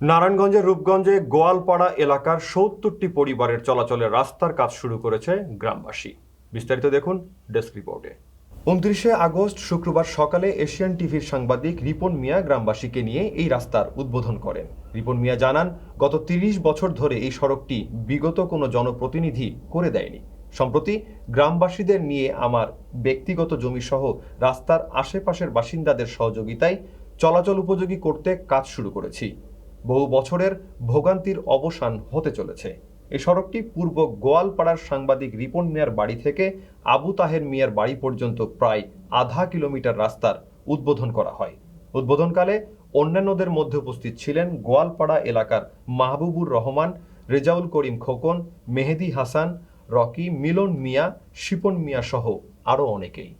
নারায়ণগঞ্জের রূপগঞ্জে গোয়ালপাড়া এলাকার সত্তরটি পরিবারের চলাচলের রাস্তার কাজ শুরু করেছে গ্রামবাসী। বিস্তারিত দেখুন ডেস্ক রিপোর্টে। উনত্রিশে আগস্ট শুক্রবার সকালে এশিয়ান টিভির সাংবাদিক রিপন মিয়া গ্রামবাসীকে নিয়ে এই রাস্তার উদ্বোধন করেন। রিপন মিয়া জানান, গত তিরিশ বছর ধরে এই সড়কটি বিগত কোনো জনপ্রতিনিধি করে দেয়নি। সম্প্রতি গ্রামবাসীদের নিয়ে আমার ব্যক্তিগত জমিসহ রাস্তার আশেপাশের বাসিন্দাদের সহযোগিতায় চলাচল উপযোগী করতে কাজ শুরু করেছি। বহু বছরের ভোগান্তির অবসান হতে চলেছে। এই সড়কটি পূর্ব গোয়ালপাড়ার সাংবাদিক রিপন মিয়ার বাড়ি থেকে আবু তাহের মিয়ার বাড়ি পর্যন্ত প্রায় আধা কিলোমিটার রাস্তার উদ্বোধন করা হয়। উদ্বোধনকালে অন্যান্যদের মধ্যে উপস্থিত ছিলেন গোয়ালপাড়া এলাকার মাহবুবুর রহমান, রেজাউল করিম খোকন, মেহেদি হাসান, রকি মিলন মিয়া, শিপন মিয়া সহ আরও অনেকেই।